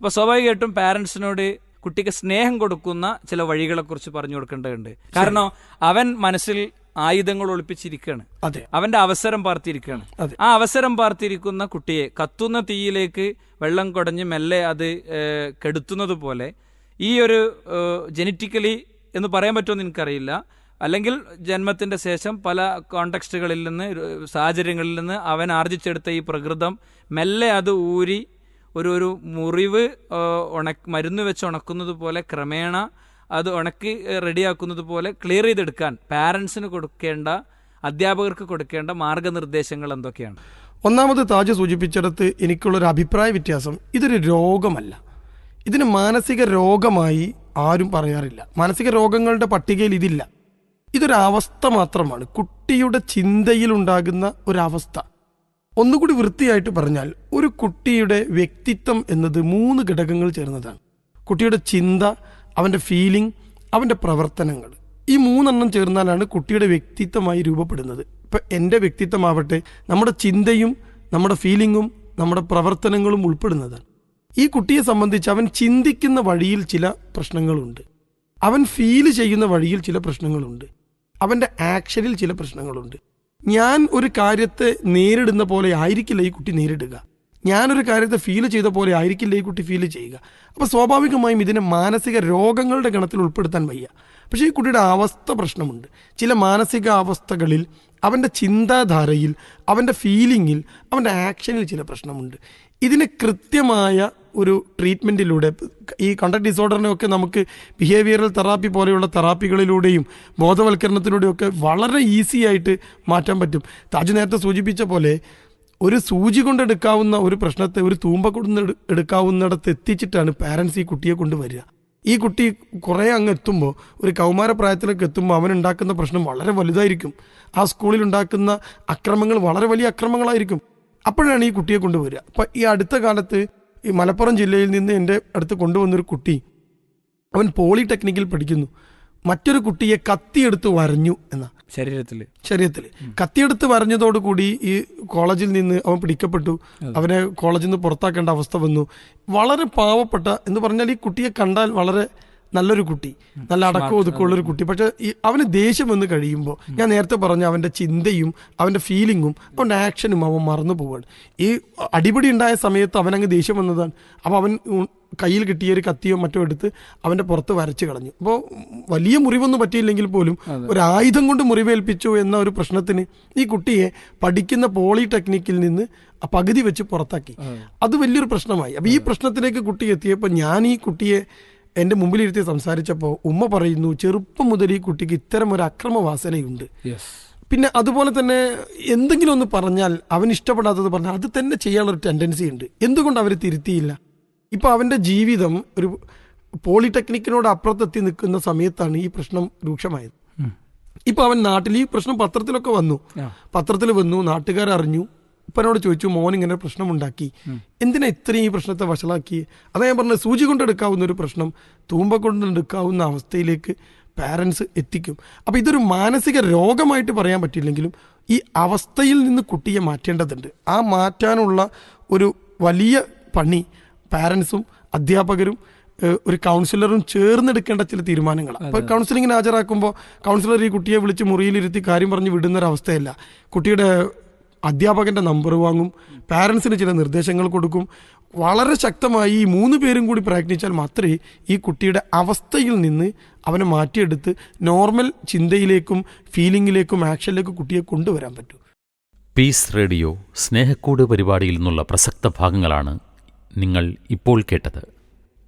അപ്പോൾ സ്വാഭാവികമായിട്ടും പാരൻസിനോട് കുട്ടിക്ക് സ്നേഹം കൊടുക്കുന്ന ചില വഴികളെ കുറിച്ച് പറഞ്ഞു കൊടുക്കേണ്ടതുണ്ട്. കാരണം അവൻ മനസ്സിൽ ആയുധങ്ങൾ ഒളിപ്പിച്ചിരിക്കുകയാണ്. അവന്റെ അവസരം പാർത്തിരിക്കുകയാണ്. ആ അവസരം പാർത്തിരിക്കുന്ന കുട്ടിയെ കത്തുന്ന തീയിലേക്ക് വെള്ളം കുടഞ്ഞ് മെല്ലെ അത് കെടുത്തുന്നത് പോലെ ഈ ഒരു ജനറ്റിക്കലി എന്ന് പറയാൻ പറ്റുമെന്ന് എനിക്കറിയില്ല. അല്ലെങ്കിൽ ജന്മത്തിന്റെ ശേഷം പല കോണ്ടക്സ്റ്റുകളിൽ നിന്ന് സാഹചര്യങ്ങളിൽ നിന്ന് അവൻ ആർജിച്ചെടുത്ത ഈ പ്രകൃതം മെല്ലെ അത് ഊരി ഒരു ഒരു മുറിവ് ഉണക്ക് മരുന്ന് വെച്ച് ഉണക്കുന്നത് പോലെ ക്രമേണ അത് ഉണക്കി റെഡിയാക്കുന്നത് പോലെ ക്ലിയർ ചെയ്തെടുക്കാൻ പാരൻസിന് കൊടുക്കേണ്ട അധ്യാപകർക്ക് കൊടുക്കേണ്ട മാർഗനിർദ്ദേശങ്ങൾ എന്തൊക്കെയാണ്? ഒന്നാമത് താജ് സൂചിപ്പിച്ചിടത്ത് എനിക്കുള്ളൊരു അഭിപ്രായ വ്യത്യാസം ഇതൊരു രോഗമല്ല. ഇതിന് മാനസിക രോഗമായി ആരും പറയാറില്ല. മാനസിക രോഗങ്ങളുടെ പട്ടികയിൽ ഇതില്ല. ഇതൊരവസ്ഥ മാത്രമാണ്. കുട്ടിയുടെ ചിന്തയിലുണ്ടാകുന്ന ഒരവസ്ഥ. ഒന്നുകൂടി വൃത്തിയായിട്ട് പറഞ്ഞാൽ ഒരു കുട്ടിയുടെ വ്യക്തിത്വം എന്നത് മൂന്ന് ഘടകങ്ങൾ ചേർന്നതാണ്. കുട്ടിയുടെ ചിന്ത അവന്റെ ഫീലിംഗ് അവന്റെ പ്രവർത്തനങ്ങൾ. ഈ മൂന്നെണ്ണം ചേർന്നാലാണ് കുട്ടിയുടെ വ്യക്തിത്വമായി രൂപപ്പെടുന്നത്. ഇപ്പം എന്റെ വ്യക്തിത്വമാവട്ടെ നമ്മുടെ ചിന്തയും നമ്മുടെ ഫീലിങ്ങും നമ്മുടെ പ്രവർത്തനങ്ങളും ഉൾപ്പെടുന്നതാണ്. ഈ കുട്ടിയെ സംബന്ധിച്ച് അവൻ ചിന്തിക്കുന്ന വഴിയിൽ ചില പ്രശ്നങ്ങളുണ്ട്. അവൻ ഫീൽ ചെയ്യുന്ന വഴിയിൽ ചില പ്രശ്നങ്ങളുണ്ട്. അവന്റെ ആക്ഷനിൽ ചില പ്രശ്നങ്ങളുണ്ട്. ഞാൻ ഒരു കാര്യത്തെ നേരിടുന്ന പോലെ ആയിരിക്കില്ല ഈ കുട്ടി നേരിടുക. ഞാനൊരു കാര്യത്തെ ഫീൽ ചെയ്ത പോലെ ആയിരിക്കില്ല ഈ കുട്ടി ഫീൽ ചെയ്യുക. അപ്പോൾ സ്വാഭാവികമായും ഇതിനെ മാനസിക രോഗങ്ങളുടെ ഗണത്തിൽ ഉൾപ്പെടുത്താൻ വയ്യ. പക്ഷേ ഈ കുട്ടിയുടെ അവസ്ഥ പ്രശ്നമുണ്ട്. ചില മാനസിക അവസ്ഥകളിൽ അവന്റെ ചിന്താധാരയിൽ അവന്റെ ഫീലിങ്ങിൽ അവന്റെ ആക്ഷനിൽ ചില പ്രശ്നമുണ്ട്. ഇതിന് കൃത്യമായ ഒരു ട്രീറ്റ്മെന്റിലൂടെ ഈ കണ്ടക്ട് ഡിസോർഡറിനെയൊക്കെ നമുക്ക് ബിഹേവിയറൽ തെറാപ്പി പോലെയുള്ള തെറാപ്പികളിലൂടെയും ബോധവൽക്കരണത്തിലൂടെയും ഒക്കെ വളരെ ഈസി ആയിട്ട് മാറ്റാൻ പറ്റും. താജ് നേരത്തെ സൂചിപ്പിച്ച പോലെ ഒരു സൂചി കൊണ്ടെടുക്കാവുന്ന ഒരു പ്രശ്നത്തെ ഒരു തൂമ്പ കൊണ്ട് എടു- എടുക്കാവുന്നിടത്ത് എത്തിച്ചിട്ടാണ് പാരൻസ് ഈ കുട്ടിയെ കൊണ്ടുവരിക. ഈ കുട്ടി കുറേ അങ്ങ് എത്തുമ്പോൾ ഒരു കൗമാരപ്രായത്തിലേക്ക് എത്തുമ്പോൾ അവൻ ഉണ്ടാക്കുന്ന പ്രശ്നം വളരെ വലുതായിരിക്കും. ആ സ്കൂളിൽ ഉണ്ടാക്കുന്ന അക്രമങ്ങൾ വളരെ വലിയ അക്രമങ്ങളായിരിക്കും. അപ്പോഴാണ് ഈ കുട്ടിയെ കൊണ്ടുവരിക. അപ്പം ഈ അടുത്ത കാലത്ത് ഈ മലപ്പുറം ജില്ലയിൽ നിന്ന് എന്റെ അടുത്ത് കൊണ്ടുവന്നൊരു കുട്ടി അവൻ പോളിടെക്നിക്കിൽ പഠിക്കുന്നു. മറ്റൊരു കുട്ടിയെ കത്തിയെടുത്ത് വരഞ്ഞു എന്ന. ശരീരത്തിൽ ശരീരത്തിൽ കത്തിയെടുത്ത് വരഞ്ഞതോടുകൂടി ഈ കോളേജിൽ നിന്ന് അവൻ പിടിക്കപ്പെട്ടു. അവനെ കോളേജിൽ നിന്ന് പുറത്താക്കേണ്ട അവസ്ഥ വന്നു. വളരെ പാവപ്പെട്ട എന്ന് പറഞ്ഞാൽ ഈ കുട്ടിയെ കണ്ടാൽ വളരെ നല്ലൊരു കുട്ടി. നല്ല അടക്കം ഒതുക്കമുള്ള ഒരു കുട്ടി. പക്ഷെ അവന് ദേഷ്യം വന്ന് കഴിയുമ്പോൾ ഞാൻ നേരത്തെ പറഞ്ഞ അവന്റെ ചിന്തയും അവന്റെ ഫീലിങ്ങും അവന്റെ ആക്ഷനും അവൻ മറന്നു പോവാണ്. ഈ അടിപിടി ഉണ്ടായ സമയത്ത് അവനങ്ങ് ദേഷ്യം വന്നതാണ്. അപ്പോൾ അവൻ കയ്യിൽ കിട്ടിയ ഒരു കത്തിയോ മറ്റോ എടുത്ത് അവന്റെ പുറത്ത് വരച്ച് കളഞ്ഞു. അപ്പോൾ വലിയ മുറിവൊന്നും പറ്റിയില്ലെങ്കിൽ പോലും ഒരു ആയുധം കൊണ്ട് മുറിവേൽപ്പിച്ചു എന്ന ഒരു പ്രശ്നത്തിന് ഈ കുട്ടിയെ പഠിക്കുന്ന പോളിടെക്നിക്കിൽ നിന്ന് പകുതി വെച്ച് പുറത്താക്കി. അത്. വലിയൊരു പ്രശ്നമായി. അപ്പോൾ ഈ പ്രശ്നത്തിലേക്ക് കുട്ടി എത്തിയപ്പോൾ ഞാൻ ഈ കുട്ടിയെ എന്റെ മുമ്പിലിരുത്തി സംസാരിച്ചപ്പോൾ ഉമ്മ പറയുന്നു ചെറുപ്പം മുതൽ ഈ കുട്ടിക്ക് ഇത്തരം ഒരു അക്രമവാസനയുണ്ട്. പിന്നെ അതുപോലെ തന്നെ എന്തെങ്കിലും ഒന്ന് പറഞ്ഞാൽ അവൻ ഇഷ്ടപ്പെടാത്തത് പറഞ്ഞാൽ അത് തന്നെ ചെയ്യാനുള്ള ഒരു ടെൻഡൻസി ഉണ്ട്. എന്തുകൊണ്ട് അവർ തിരുത്തിയില്ല? ഇപ്പൊ അവന്റെ ജീവിതം ഒരു പോളിടെക്നിക്കിനോട് അപ്പുറത്തെത്തി നിൽക്കുന്ന സമയത്താണ് ഈ പ്രശ്നം രൂക്ഷമായത്. ഇപ്പൊ അവൻ നാട്ടിൽ ഈ പ്രശ്നം പത്രത്തിലൊക്കെ വന്നു. പത്രത്തിൽ വന്നു നാട്ടുകാർ അറിഞ്ഞു ഇപ്പനോട് ചോദിച്ചു മോൻ ഇങ്ങനെ ഒരു പ്രശ്നമുണ്ടാക്കി എന്തിനാ ഇത്രയും ഈ പ്രശ്നത്തെ വഷളാക്കി? അതാ ഞാൻ പറഞ്ഞത് സൂചി കൊണ്ടെടുക്കാവുന്ന ഒരു പ്രശ്നം തൂമ്പ കൊണ്ടെടുക്കാവുന്ന അവസ്ഥയിലേക്ക് പാരൻസ് എത്തിക്കും. അപ്പോൾ ഇതൊരു മാനസിക രോഗമായിട്ട് പറയാൻ പറ്റില്ലെങ്കിലും ഈ അവസ്ഥയിൽ നിന്ന് കുട്ടിയെ മാറ്റേണ്ടതുണ്ട്. ആ മാറ്റാനുള്ള ഒരു വലിയ പണി പാരൻസും അധ്യാപകരും ഒരു കൗൺസിലറും ചേർന്നെടുക്കേണ്ട ചില തീരുമാനങ്ങളാണ് അപ്പോൾ കൗൺസിലിങ്ങിന് ഹാജരാക്കുമ്പോൾ കൗൺസിലർ ഈ കുട്ടിയെ വിളിച്ച് മുറിയിലിരുത്തി കാര്യം പറഞ്ഞ് വിടുന്നൊരവസ്ഥയല്ല കുട്ടിയുടെ അധ്യാപകന്റെ നമ്പർ വാങ്ങും പാരൻസിന് ചില നിർദ്ദേശങ്ങൾ കൊടുക്കും. വളരെ ശക്തമായി ഈ മൂന്ന് പേരും കൂടി പ്രയത്നിച്ചാൽ മാത്രമേ ഈ കുട്ടിയുടെ അവസ്ഥയിൽ നിന്ന് അവനെ മാറ്റിയെടുത്ത് നോർമൽ ചിന്തയിലേക്കും ഫീലിംഗിലേക്കും ആക്ഷനിലേക്കും കുട്ടിയെ കൊണ്ടുവരാൻ പറ്റൂ. പീസ് റേഡിയോ സ്നേഹക്കൂട് പരിപാടിയിൽ നിന്നുള്ള പ്രസക്ത ഭാഗങ്ങളാണ് നിങ്ങൾ ഇപ്പോൾ കേട്ടത്.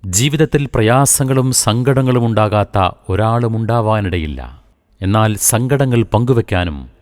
ജീവിതത്തിൽ പ്രയാസങ്ങളും സങ്കടങ്ങളും ഉണ്ടാകാത്ത ഒരാളുമുണ്ടാവാനിടയില്ല എന്നാൽ സങ്കടങ്ങൾ പങ്കുവെക്കാനും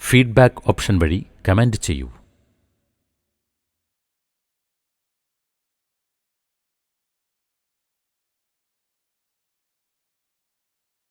ഫീഡ്ബാക്ക് ഓപ്ഷൻ വഴി കമന്റ് ചെയ്യൂ.